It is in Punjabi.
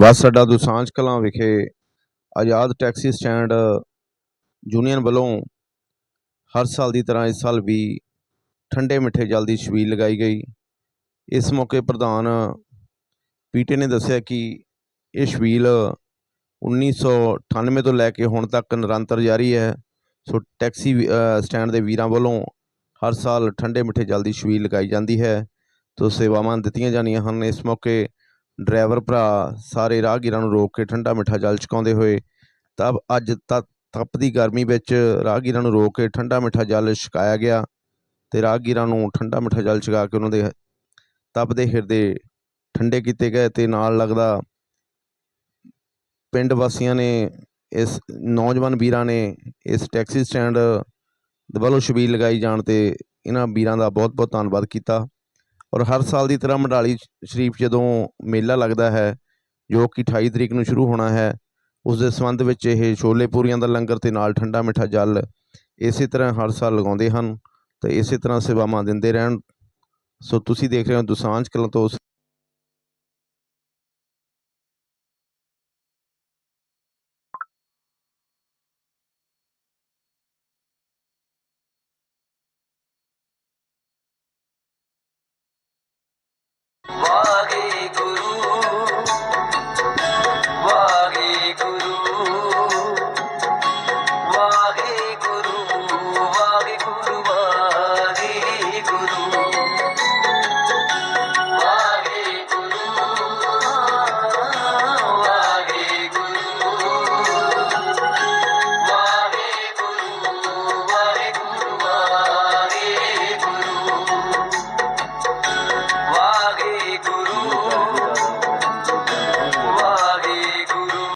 ਬੱਸ ਅੱਡਾ ਦੁਸਾਂਝ ਕਲਾਂ ਵਿਖੇ ਆਜ਼ਾਦ ਟੈਕਸੀ ਸਟੈਂਡ ਯੂਨੀਅਨ ਵੱਲੋਂ ਹਰ ਸਾਲ ਦੀ ਤਰ੍ਹਾਂ ਇਸ ਸਾਲ ਵੀ ਠੰਡੇ ਮਿੱਠੇ ਜਲ ਦੀ ਛਬੀਲ ਲਗਾਈ ਗਈ। ਇਸ ਮੌਕੇ ਪ੍ਰਧਾਨ ਪੀਟੇ ਨੇ ਦੱਸਿਆ ਕਿ ਇਹ ਛਬੀਲ 1998 ਤੋਂ ਲੈ ਕੇ ਹੁਣ ਤੱਕ ਨਿਰੰਤਰ ਜਾਰੀ ਹੈ। ਸੋ ਟੈਕਸੀ ਸਟੈਂਡ ਦੇ ਵੀਰਾਂ ਵੱਲੋਂ ਹਰ ਸਾਲ ਠੰਡੇ ਮਿੱਠੇ ਜਲ ਦੀ ਛਬੀਲ ਲਗਾਈ ਜਾਂਦੀ ਹੈ। ਤੋ ਸੇਵਾਵਾਂ ਦਿੱਤੀਆਂ ਜਾਂਦੀਆਂ ਹਨ। ਇਸ ਮੌਕੇ ਡਰਾਈਵਰ ਭਰਾ ਸਾਰੇ ਰਾਹਗੀਰਾਂ ਨੂੰ ਰੋਕ ਕੇ ਠੰਡਾ ਮਿੱਠਾ ਜਲ ਛਕਾਉਂਦੇ ਹੋਏ, ਤਬ ਅੱਜ ਤ- ਤਪਦੀ ਗਰਮੀ ਵਿੱਚ ਰਾਹਗੀਰਾਂ ਨੂੰ ਰੋਕ ਕੇ ਠੰਡਾ ਮਿੱਠਾ ਜਲ ਛਕਾਇਆ ਗਿਆ ਤੇ ਰਾਹਗੀਰਾਂ ਨੂੰ ਠੰਡਾ ਮਿੱਠਾ ਜਲ ਛਕਾ ਕੇ ਉਹਨਾਂ ਦੇ ਤਪਦੇ ਹਿਰਦੇ ਠੰਡੇ ਕੀਤੇ ਗਏ ਤੇ ਨਾਲ ਲੱਗਦਾ ਪਿੰਡ ਵਾਸੀਆਂ ਨੇ ਇਸ ਨੌਜਵਾਨ ਵੀਰਾਂ ਨੇ ਇਸ ਟੈਕਸੀ ਸਟੈਂਡ ਵੱਲੋਂ ਛਬੀਲ ਲਗਾਈ ਜਾਣ ਤੇ ਇਹਨਾਂ ਵੀਰਾਂ ਦਾ ਬਹੁਤ ਬਹੁਤ ਧੰਨਵਾਦ ਕੀਤਾ। ਔਰ ਹਰ ਸਾਲ ਦੀ ਤਰ੍ਹਾਂ ਮੰਡਾਲੀ ਸ਼ਰੀਫ ਜਦੋਂ ਮੇਲਾ ਲੱਗਦਾ ਹੈ, ਜੋ ਕਿ 28 ਤਰੀਕ ਨੂੰ ਸ਼ੁਰੂ ਹੋਣਾ ਹੈ, ਉਸ ਦੇ ਸੰਬੰਧ ਵਿੱਚ ਇਹ ਛੋਲੇ ਪੂਰੀਆਂ ਦਾ ਲੰਗਰ ਤੇ ਨਾਲ ਠੰਡਾ ਮਿੱਠਾ ਜਲ ਇਸੇ ਤਰ੍ਹਾਂ ਹਰ ਸਾਲ ਲਗਾਉਂਦੇ ਹਨ ਤੇ ਇਸੇ ਤਰ੍ਹਾਂ ਸੇਵਾਵਾਂ ਦਿੰਦੇ ਰਹਿਣ। ਸੋ ਤੁਸੀਂ ਦੇਖ ਰਹੇ ਹੋ ਦੁਸਾਂਝ ਕਲਾਂ ਤੋਂ